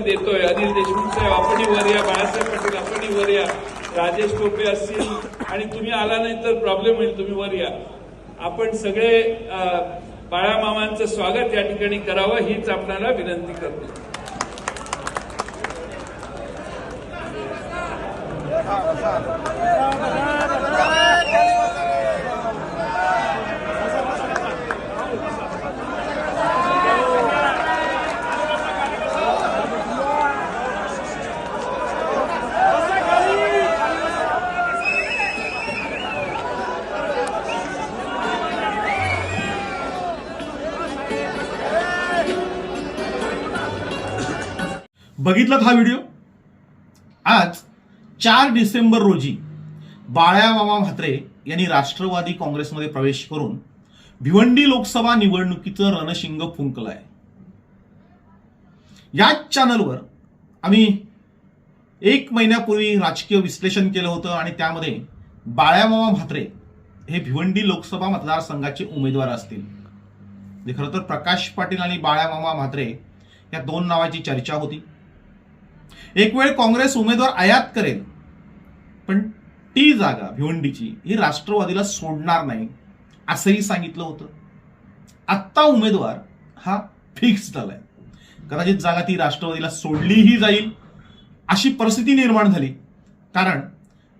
देतोय. अनिल देशमुख साहेब आपणही वर या. बाळासाहेब पाटील आपणही वर या. राजेश टोपे असतील आणि तुम्ही आला नाही तर प्रॉब्लेम होईल तुम्ही वर या. आपण सगळे बाळामामांचं स्वागत या ठिकाणी करावं हीच आपल्याला विनंती करतो. बघितलात हा व्हिडिओ? आज चार डिसेंबर रोजी बाळ्याबाबा म्हात्रे यांनी राष्ट्रवादी काँग्रेसमध्ये प्रवेश करून भिवंडी लोकसभा निवडणुकीचं रणशिंग फुंकलं आहे याच चॅनलवर आम्ही एक महिन्यापूर्वी राजकीय विश्लेषण केलं होतं आणि त्यामध्ये बाळ्याबाबा म्हात्रे हे भिवंडी लोकसभा मतदारसंघाचे उमेदवार असतील. म्हणजे खरं तर प्रकाश पाटील आणि बाळ्यामामा म्हात्रे या दोन नावाची चर्चा होती. एक वेळ काँग्रेस उमेदवार आयात करेल. पण ती जागा भिवंडीची ही राष्ट्रवादीला सोडणार नाही असंही सांगितलं होतं. आत्ता उमेदवार हा फिक्स झालाय. कदाचित जागा ती राष्ट्रवादीला सोडलीही जाईल अशी परिस्थिती निर्माण झाली. कारण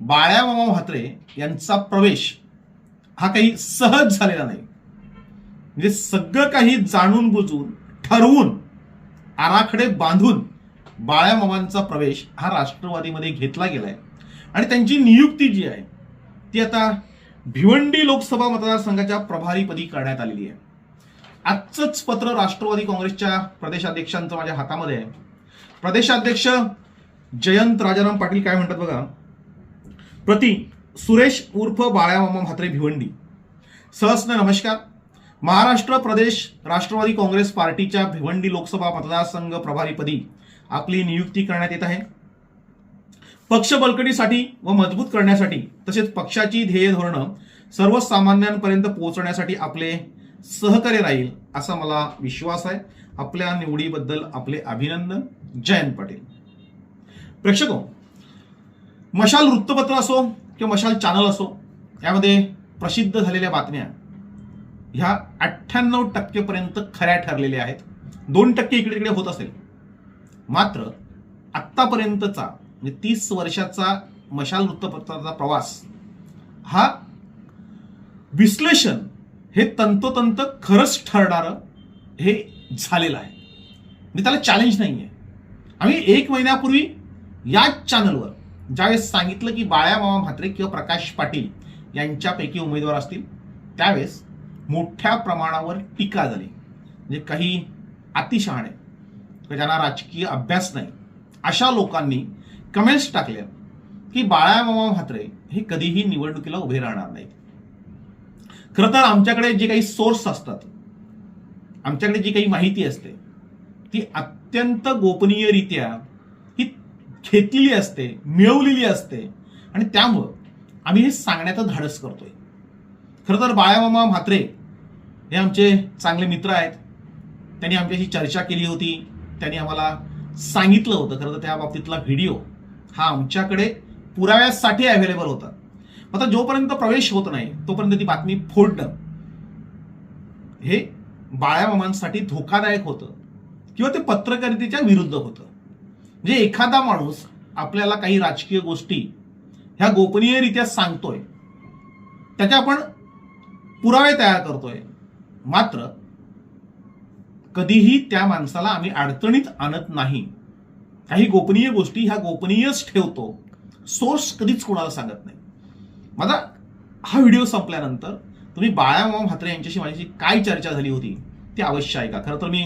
बाळ्यामामा म्हात्रे यांचा प्रवेश हा काही सहज झालेला नाही. म्हणजे सगळं काही जाणून बुजून ठरवून आराखडे बांधून बाळ्यामामांचा प्रवेश हा राष्ट्रवादीमध्ये घेतला गेलाय. आणि त्यांची नियुक्ती जी आहे ती आता भिवंडी लोकसभा मतदारसंघाच्या प्रभारीपदी करण्यात आलेली आहे. आजचंच पत्र राष्ट्रवादी काँग्रेसच्या प्रदेशाध्यक्षांचं माझ्या हातामध्ये आहे. प्रदेशाध्यक्ष जयंत राजाराम पाटील काय म्हणतात बघा? प्रति सुरेश उर्फ बाळ्यामामा म्हात्रे भिवंडी. सहस्न नमस्कार. महाराष्ट्र प्रदेश राष्ट्रवादी काँग्रेस पार्टीच्या भिवंडी लोकसभा मतदारसंघ प्रभारीपदी आपली नियुक्ती करण्यात येत आहे. पक्ष बळकटीसाठी व मजबूत करण्यासाठी तसेच पक्षाची ध्येय धोरणं सर्वसामान्यांपर्यंत पोहोचण्यासाठी आपले सहकार्य राहील असा मला विश्वास आहे. आपल्या निवडीबद्दल आपले अभिनंदन. जयंत पाटील. प्रेक्षको मशाल वृत्तपत्र असो किंवा मशाल चॅनल असो यामध्ये प्रसिद्ध झालेल्या बातम्या ह्या अठ्ठ्याण्णव टक्केपर्यंत खऱ्या ठरलेल्या आहेत. दोन टक्के इकडे तिकडे होत असेल. मात्र आत्तापर्यंतचा म्हणजे तीस वर्षाचा मशाल वृत्तपत्राचा प्रवास हा विश्लेषण हे तंतोतंत खरंच ठरणारं हे झालेलं आहे. म्हणजे त्याला चॅलेंज नाही आहे आम्ही एक महिन्यापूर्वी याच चॅनलवर ज्यावेळेस सांगितलं की बाळ्या मामा म्हात्रे किंवा प्रकाश पाटील यांच्यापैकी उमेदवार असतील त्यावेळेस मोठ्या प्रमाणावर टीका झाली. म्हणजे काही अतिशहाणे किंवा ज्यांना राजकीय अभ्यास नाही. अशा लोकांनी कमेंट्स टाकल्या की बाळामामा म्हात्रे हे कधीही निवडणुकीला उभे राहणार नाहीत. खरं तर आमच्याकडे जे काही सोर्स असतात आमच्याकडे जी काही माहिती असते ती अत्यंत गोपनीयरित्या ही घेतलेली असते मिळवलेली असते आणि त्यामुळं आम्ही हे सांगण्याचं धाडस करतोय. खरं तर बाळामामा म्हात्रे हे आमचे चांगले मित्र आहेत. त्यांनी आमच्याशी चर्चा केली होती. त्यांनी आम्हाला सांगितलं होतं. खरं तर त्या बाबतीतला व्हिडिओ हा आमच्याकडे पुराव्यासाठी अवेलेबल होता. आता जोपर्यंत प्रवेश होत नाही तोपर्यंत ती बातमी फोडणं हे बाळ्यामामांसाठी धोकादायक होतं किंवा ते पत्रकारितेच्या विरुद्ध होतं. म्हणजे एखादा माणूस आपल्याला काही राजकीय गोष्टी ह्या गोपनीयरित्या सांगतोय त्याच्या आपण पुरावे तयार करतोय. मात्र कधीही त्या माणसाला आम्ही अडचणीत आणत नाही. काही गोपनीय गोष्टी ह्या गोपनीयच ठेवतो. सोर्स कधीच कोणाला सांगत नाही. माझा हा व्हिडिओ संपल्यानंतर तुम्ही बाळामामा म्हात्रे यांच्याशी माझ्याशी काय चर्चा झाली होती ती अवश्य ऐका. खरं तर मी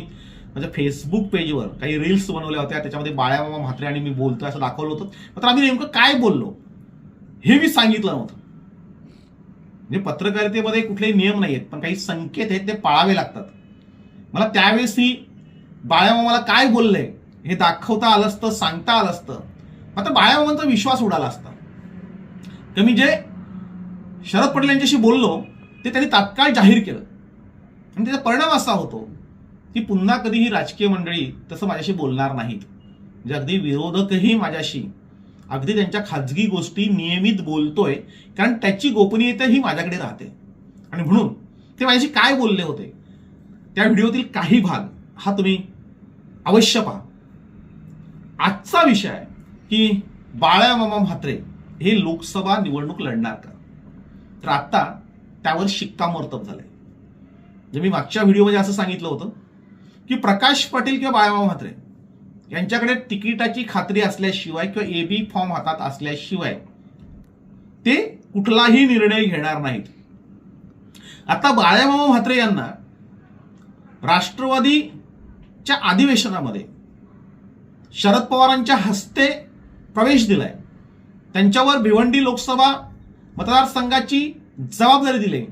माझ्या फेसबुक पेजवर काही रील्स बनवल्या होत्या त्याच्यामध्ये बाळामामा म्हात्रे आणि मी बोलतो असं दाखवलं होतं. मात्र आम्ही नेमकं काय बोललो हे मी सांगितलं नव्हतं. म्हणजे पत्रकारितेमध्ये कुठलेही नियम नाही आहेत पण काही संकेत आहेत ते पाळावे लागतात. मला त्यावेळेस ही बाळ्यामामाला काय बोललंय हे दाखवता आलं असतं सांगता आलं असतं. मात्र बाळ्यामामांचा विश्वास उडाला असता. तर मी जे शरद पटेल यांच्याशी बोललो ते त्यांनी तात्काळ जाहीर केलं. आणि त्याचा परिणाम असा होतो की पुन्हा कधी ही राजकीय मंडळी तसं माझ्याशी बोलणार नाहीत. म्हणजे अगदी विरोधकही माझ्याशी अगदी त्यांच्या खाजगी गोष्टी नियमित बोलतोय कारण त्याची गोपनीयता ही माझ्याकडे राहते. आणि म्हणून ते माझ्याशी काय बोलले होते? त्या व्हिडिओतील काही भाग हा तुम्ही अवश्य पहा. आजचा विषय आहे की बाळामामा म्हात्रे हे लोकसभा निवडणूक लढणार का? तर आता त्यावर शिक्कामोर्तब झालंय. म्हणजे मी मागच्या व्हिडिओमध्ये असं सांगितलं होतं की प्रकाश पाटील किंवा बाळामामा म्हात्रे यांच्याकडे तिकिटाची खात्री असल्याशिवाय किंवा ए बी फॉर्म हातात असल्याशिवाय ते कुठलाही निर्णय घेणार नाहीत. आता बाळामामा म्हात्रे यांना राष्ट्रवादीच्या अधिवेशनामध्ये शरद पवारांच्या हस्ते प्रवेश दिलाय. त्यांच्यावर भिवंडी लोकसभा मतदारसंघाची जबाबदारी दिली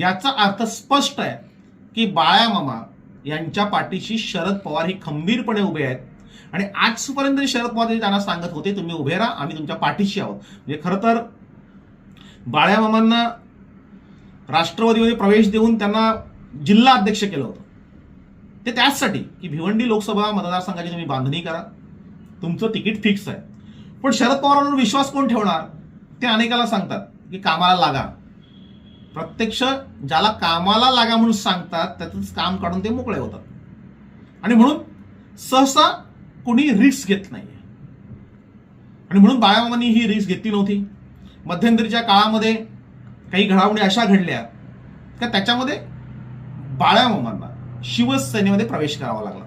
याचा अर्थ स्पष्ट आहे की बाळ्यामामा यांच्या पाठीशी शरद पवार हे खंबीरपणे उभे आहेत. आणि आजपर्यंत शरद पवार हे त्यांना सांगत होते तुम्ही उभे राहा आम्ही तुमच्या पाठीशी आहोत. म्हणजे खरं तर बाळ्यामामांना राष्ट्रवादीमध्ये प्रवेश देऊन त्यांना जिल्हा अध्यक्ष केलं होतं. ते त्याचसाठी की भिवंडी लोकसभा मतदारसंघाची तुम्ही बांधणी करा. तुमचं तिकीट फिक्स आहे. पण शरद पवारांवर विश्वास कोण ठेवणार? ते अनेकाला सांगतात की कामाला लागा. प्रत्यक्ष ज्याला कामाला लागा म्हणून सांगतात त्यातच काम काढून ते मोकळे होतात. आणि म्हणून सहसा कोणी रिस्क घेत नाही आणि म्हणून बाळामामांनी ही रिस्क घेतली नव्हती. मध्यंतरीच्या काळामध्ये काही घडामोडी अशा घडल्या का त्याच्यामध्ये बाळामामांना शिवसेनेमध्ये प्रवेश करावा लागला.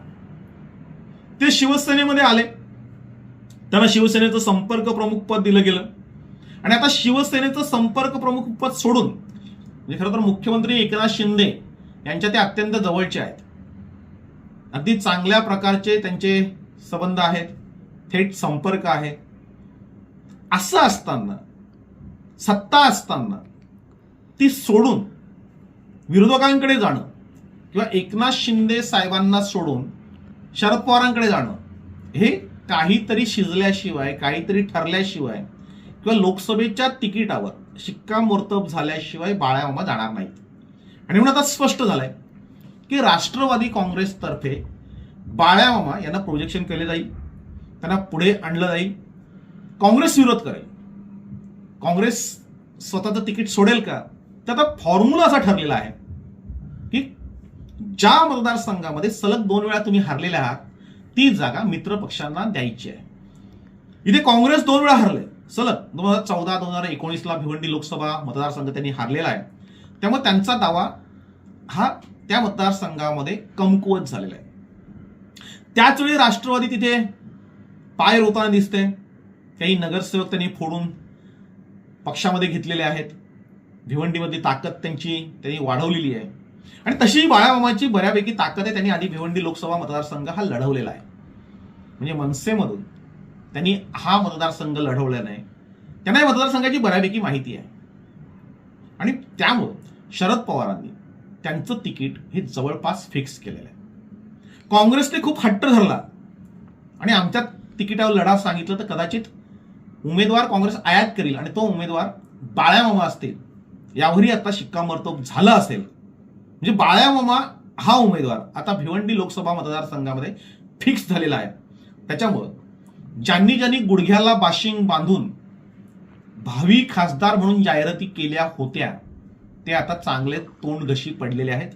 ते शिवसेनेमध्ये आले. त्यांना शिवसेनेचं संपर्क प्रमुख पद दिलं गेलं. आणि आता शिवसेनेचं संपर्क प्रमुख पद सोडून म्हणजे खरं तर मुख्यमंत्री एकनाथ शिंदे यांच्या ते अत्यंत जवळचे आहेत. अगदी चांगल्या प्रकारचे त्यांचे संबंध आहेत. थेट संपर्क आहे. असं असताना सत्ता असताना ती सोडून विरोधकांकडे जाणं किंवा एकनाथ शिंदे साहेबांना सोडून शरद पवारांकडे जाणं हे काहीतरी शिजल्याशिवाय काहीतरी ठरल्याशिवाय किंवा लोकसभेच्या तिकिटावर शिक्कामोर्तब झाल्याशिवाय बाळामामा जाणार नाहीत. आणि म्हणून आता स्पष्ट झालंय की राष्ट्रवादी काँग्रेसतर्फे बाळामामा यांना प्रोजेक्शन केले जाईल त्यांना पुढे आणलं जाईल काँग्रेस विरोध करेल. काँग्रेस स्वतःचं तिकीट सोडेल का? त्याचा आता फॉर्म्युला असा ठरलेला आहे. ज्या मतदारसंघामध्ये सलग दोन वेळा तुम्ही हरलेल्या आहात ती जागा मित्र पक्षांना द्यायची आहे. इथे काँग्रेस दोन वेळा हरले सलग दोन हजार चौदा दोन हजार एकोणीसला भिवंडी लोकसभा मतदारसंघ त्यांनी हारलेला आहे. त्यामुळे त्यांचा दावा हा त्या मतदारसंघामध्ये कमकुवत झालेला आहे. त्याचवेळी राष्ट्रवादी तिथे पाय रोताना दिसते काही नगरसेवक त्यांनी फोडून पक्षामध्ये घेतलेले आहेत. भिवंडीमधली ताकद त्यांची त्यांनी वाढवलेली आहे. आणि तशी बाळामामाची बऱ्यापैकी ताकद आहे. त्यांनी आधी भिवंडी लोकसभा मतदारसंघ हा लढवलेला आहे. म्हणजे मनसेमधून त्यांनी हा मतदारसंघ लढवला नाही. त्यांना या मतदारसंघाची बऱ्यापैकी माहिती आहे. आणि त्यामुळं शरद पवारांनी त्यांचं तिकीट हे जवळपास फिक्स केलेलं आहे. काँग्रेसने खूप हट्ट धरला. आणि आमच्या तिकिटावर लढा सांगितलं तर कदाचित उमेदवार काँग्रेस आयात करील आणि तो उमेदवार बाळ्यामामा असतील. यावरही आता शिक्कामोर्तब झालं असेल. म्हणजे बाळ्यामामा हा उमेदवार आता भिवंडी लोकसभा मतदारसंघामध्ये फिक्स झालेला आहे. त्याच्यामुळं ज्यांनी ज्यांनी गुडघ्याला बाशिंग बांधून भावी खासदार म्हणून जाहिराती केल्या होत्या ते आता चांगले तोंड घशी पडलेले आहेत.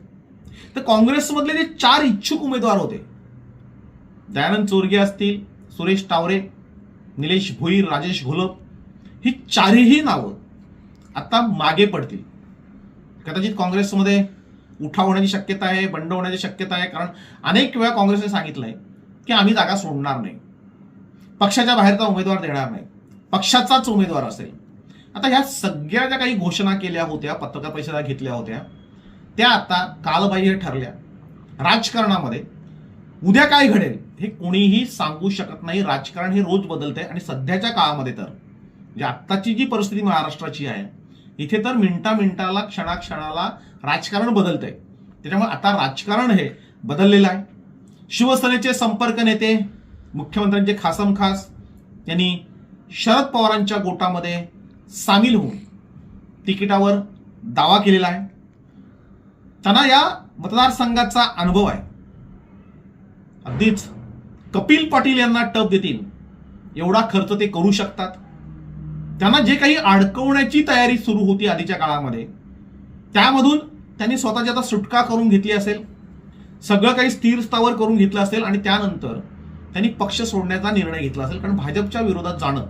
तर काँग्रेसमधले जे चार इच्छुक उमेदवार होते दयानंद चोरगे असतील सुरेश टावरे निलेश भोईर राजेश घोलप ही चारही नावं आता मागे पडतील. कदाचित काँग्रेसमध्ये उठाव होण्याची शक्यता आहे बंड होण्याची शक्यता आहे. कारण अनेक वेळा काँग्रेसने सांगितलंय की आम्ही जागा सोडणार नाही. पक्षाच्या बाहेरचा उमेदवार देणार नाही. पक्षाचाच उमेदवार असेल. आता ह्या सगळ्या ज्या काही घोषणा केल्या होत्या पत्रकार परिषदा घेतल्या होत्या त्या आता कालबाह्य ठरल्या. राजकारणामध्ये उद्या काय घडेल हे कोणीही सांगू शकत नाही. राजकारण हे रोज बदलतंय आणि सध्याच्या काळामध्ये तर म्हणजे आत्ताची जी परिस्थिती महाराष्ट्राची आहे इथे तर मिनटा मिनटाला क्षणाक्षणाला राजकारण बदलतंय. त्याच्यामुळे आता राजकारण हे बदललेलं आहे. शिवसेनेचे संपर्क नेते मुख्यमंत्र्यांचे खासम खास यांनी शरद पवारांच्या गोटामध्ये सामील होऊन तिकिटावर दावा केलेला आहे. त्यांना या मतदारसंघाचा अनुभव आहे. अगदीच कपिल पाटील यांना टप देतील एवढा खर्च ते करू शकतात. त्यांना जे काही अडकवण्याची तयारी सुरू होती आधीच्या काळामध्ये त्यामधून त्यांनी स्वतःची आता सुटका करून घेतली असेल सगळं काही स्थिर स्थावर करून घेतलं असेल आणि त्यानंतर त्यांनी पक्ष सोडण्याचा निर्णय घेतला असेल. कारण भाजपच्या विरोधात जाणं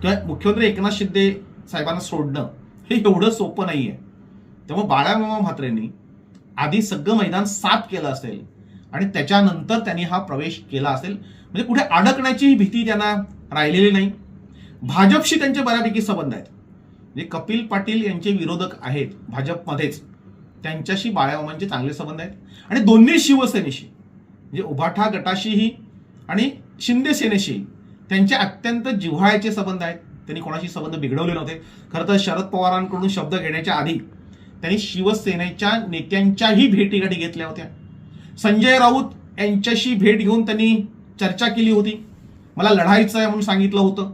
किंवा मुख्यमंत्री एकनाथ शिंदे साहेबांना सोडणं हे एवढं सोपं नाही आहे त्यामुळे बाळामामा म्हात्रेंनी आधी सगळं मैदान साफ केलं असेल आणि त्याच्यानंतर त्यांनी हा प्रवेश केला असेल. म्हणजे कुठे अडकण्याची भीती त्यांना राहिलेली नाही. भाजपशी त्यांचे बऱ्यापैकी संबंध आहेत. जे कपिल पाटील यांचे विरोधक आहेत भाजपमध्येच. त्यांच्याशी बाळामामांचे चांगले संबंध आहेत. आणि दोन्ही शिवसेनेशी म्हणजे उभाठा गटाशीही आणि शिंदे सेनेशी त्यांचे अत्यंत जिव्हाळ्याचे संबंध आहेत. त्यांनी कोणाशी संबंध बिघडवले नव्हते. खरं तर शरद पवारांकडून शब्द घेण्याच्या आधी त्यांनी शिवसेनेच्या नेत्यांच्याही भेटीगाठी घेतल्या होत्या. संजय राऊत यांच्याशी भेट घेऊन त्यांनी चर्चा केली होती. मला लढायचं आहे म्हणून सांगितलं होतं.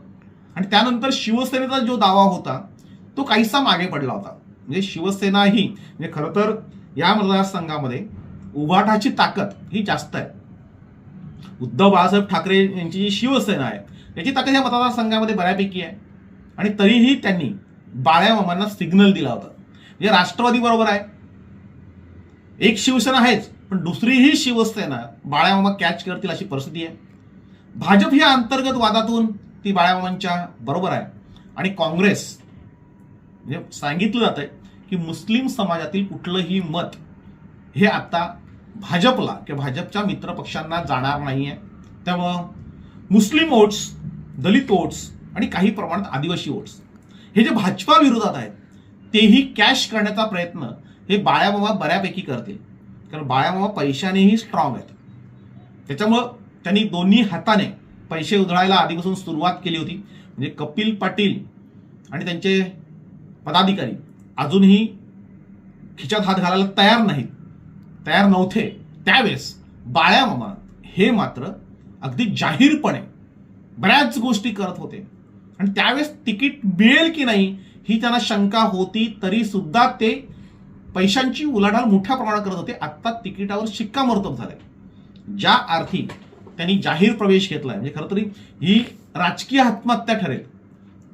आणि त्यानंतर शिवसेनेचा जो दावा होता तो काहीसा मागे पडला होता. म्हणजे शिवसेना ही म्हणजे खरं तर या मतदारसंघामध्ये उभाटाची ताकद ही जास्त आहे. उद्धव बाळासाहेब ठाकरे यांची जी शिवसेना आहे याची ताकद या मतदारसंघामध्ये बऱ्यापैकी आहे. आणि तरीही त्यांनी बाळ्या मामांना सिग्नल दिला होता. म्हणजे राष्ट्रवादी बरोबर आहे. एक शिवसेना आहेच पण दुसरीही शिवसेना बाळ्यामामा कॅच करतील अशी परिस्थिती आहे. भाजप ह्या अंतर्गत वादातून ती बाळ्यामामांच्या बरोबर आहे. आणि काँग्रेस म्हणजे सांगितलं जात आहे की मुस्लिम समाजातील कुठलंही मत हे आता भाजपला किंवा भाजपच्या मित्र पक्षांना जाणार आहे त्यामुळं मुस्लिम वोट्स दलित वोट्स आणि काही प्रमाणात आदिवासी वोट्स हे जे भाजपा विरोधात आहेत तेही कॅश करण्याचा प्रयत्न हे बाळ्याबाबा बऱ्यापैकी करतील. कारण बाळ्याबाबा पैशानेही स्ट्रॉंग आहेत. त्याच्यामुळं त्यांनी दोन्ही हाताने पैसे उधळायला आधीपासून सुरुवात केली होती. म्हणजे कपिल पाटील आणि त्यांचे पदाधिकारी अजूनही खिच्यात हात घालायला तयार नाहीत. तयार नव्हते. त्यावेळेस बाळ्यामामा हे मात्र अगदी जाहीरपणे बऱ्याच गोष्टी करत होते. आणि त्यावेळेस तिकीट मिळेल की नाही ही त्यांना शंका होती तरी सुद्धा ते पैशांची उलाढाल मोठ्या प्रमाणात करत होते. आत्ता तिकिटावर शिक्कामोर्तब झालंय. ज्या अर्थी त्यांनी जाहीर प्रवेश घेतलाय म्हणजे खरं तरी ही राजकीय आत्महत्या ठरेल.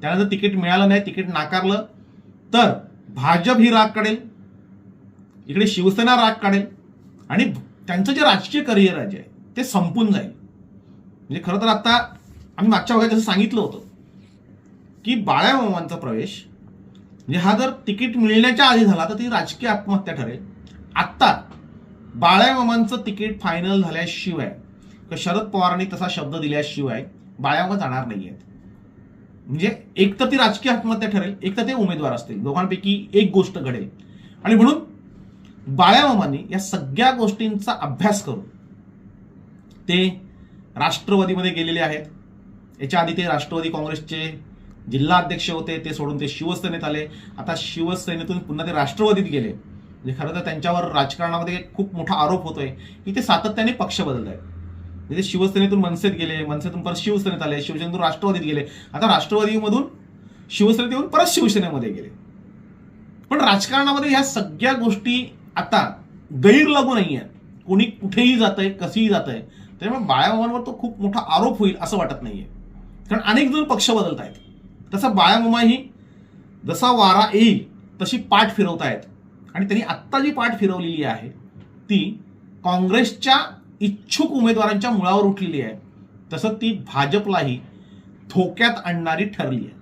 त्याला जर तिकीट मिळालं नाही तिकीट नाकारलं तर भाजप ही राग काढेल इकडे शिवसेना राग काढेल आणि त्यांचं जे राजकीय करिअर आहे जे ते संपून जाईल. म्हणजे खरं तर आता आम्ही मागच्या भागात जसं सांगितलं होतं की बाळ्यामामांचा प्रवेश म्हणजे हा जर तिकीट मिळण्याच्या आधी झाला तर ती राजकीय आत्महत्या ठरेल. आत्ता बाळ्यामामांचं तिकीट फायनल झाल्याशिवाय किंवा शरद पवारांनी तसा शब्द दिल्याशिवाय बाळ्यामा जाणार नाही आहेत म्हणजे एक तर ती राजकीय आत्महत्या ठरेल एक तर ते उमेदवार असतील. दोघांपैकी एक गोष्ट घडेल. आणि म्हणून बाळ्यामामांनी या सगळ्या गोष्टींचा अभ्यास करून ते राष्ट्रवादीमध्ये गेलेले आहेत. याच्या आधी ते राष्ट्रवादी काँग्रेसचे जिल्हा अध्यक्ष होते ते सोडून ते शिवसेनेत आले. आता शिवसेनेतून पुन्हा ते राष्ट्रवादीत गेले. म्हणजे खरं तर त्यांच्यावर राजकारणामध्ये खूप मोठा आरोप होतोय की ते सातत्याने पक्ष बदलत आहेत म्हणजे शिवसेनेतून मनसेत गेले मनसेतून परत शिवसेनेत आले शिवसेनेतून राष्ट्रवादीत गेले. आता राष्ट्रवादीमधून शिवसेनेत येऊन परत शिवसेनेमध्ये गेले. पण राजकारणामध्ये ह्या सगळ्या गोष्टी आता गैर लागू नाही आहेत कोणी कुठेही जातंय कसेही जातंय त्यामुळे बाळामामांवर तो खूप मोठा आरोप होईल असं वाटत नाहीये. कारण अनेक जण पक्ष बदलत आहेत तसा बाळामामाही जसा वारा येईल तशी पाठ फिरवतायत. आणि त्यांनी आत्ता जी पाठ फिरवलेली आहे ती काँग्रेसच्या इच्छुक उमेदवारांच्या मुळावर उठलेली आहे. तसं ती भाजपलाही धोक्यात आणणारी ठरली आहे.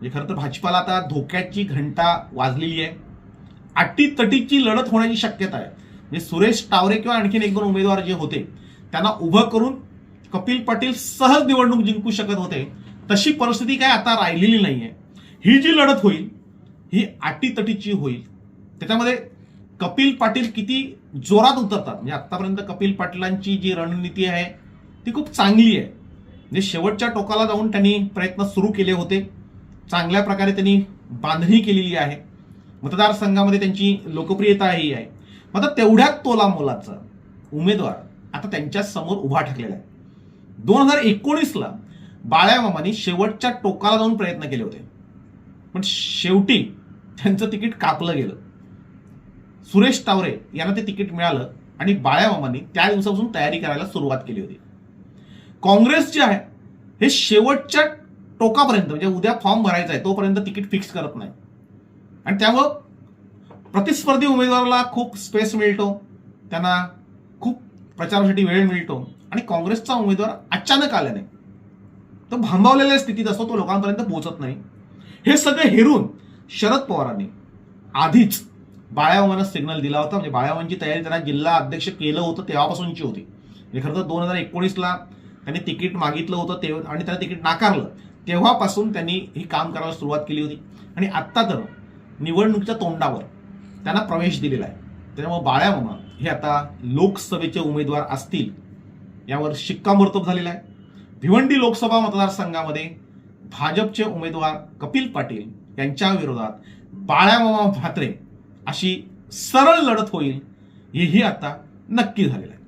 म्हणजे खरं तर भाजपाला आता धोक्याची घंटा वाजलेली आहे. अटीतटीची लढत होण्याची शक्यता आहे. म्हणजे सुरेश टावरे किंवा आणखीन एक दोन उमेदवार जे होते त्यांना उभं करून कपिल पाटील सहज निवडणूक जिंकू शकत होते. तशी परिस्थिती काय आता राहिलेली नाही आहे ही जी लढत होईल ही अटीतटीची होईल. त्याच्यामध्ये कपिल पाटील किती जोरात उतरतात. म्हणजे आतापर्यंत कपिल पाटलांची जी रणनीती आहे ती खूप चांगली आहे. म्हणजे शेवटच्या टोकाला जाऊन त्यांनी प्रयत्न सुरू केले होते. चांगल्या प्रकारे त्यांनी बांधणी केलेली आहे. मतदारसंघामध्ये त्यांची लोकप्रियताही आहे. मात्र तेवढ्याच तोला मोलाचा उमेदवार आता त्यांच्यासमोर उभा ठाकलेला आहे. दोन हजार एकोणीसला बाळ्यामामांनी शेवटच्या टोकाला जाऊन प्रयत्न केले होते. पण शेवटी त्यांचं तिकीट कापलं गेलं. सुरेश तावरे यांना ते तिकीट मिळालं आणि बाळ्यामामांनी त्या दिवसापासून तयारी करायला सुरुवात केली होती. काँग्रेस जे आहे हे शेवटच्या टोकापर्यंत म्हणजे उद्या फॉर्म भरायचा आहे तोपर्यंत तिकीट फिक्स करत नाही. आणि त्यामुळं प्रतिस्पर्धी उमेदवाराला खूप स्पेस मिळतो त्यांना खूप प्रचारासाठी वेळ मिळतो आणि काँग्रेसचा उमेदवार अचानक आल्याने तो भांबावलेल्या स्थितीत असतो तो लोकांपर्यंत पोहोचत नाही. हे सगळं हेरून शरद पवारांनी आधीच बाळ्यामामांना सिग्नल दिला होता. म्हणजे बाळ्यामांची तयारी त्यांना जिल्हा अध्यक्ष केलं होतं तेव्हापासूनची होती. म्हणजे खरं तर दोन हजार एकोणीसला त्यांनी तिकीट मागितलं होतं ते आणि त्यांना तिकीट नाकारलं. तेव्हापासून त्यांनी ही काम करायला सुरुवात केली होती. आणि आत्ता तर निवडणुकीच्या तोंडावर त्यांना प्रवेश दिलेला आहे. त्याच्यामुळे बाळ्यामामा हे आता लोकसभेचे उमेदवार असतील यावर शिक्कामोर्तब झालेला आहे. भिवंडी लोकसभा मतदारसंघामध्ये भाजपचे उमेदवार कपिल पाटील यांच्या विरोधात बाळ्यामामा म्हात्रे अशी सरळ लढत होईल हेही आता नक्की झालेलं आहे.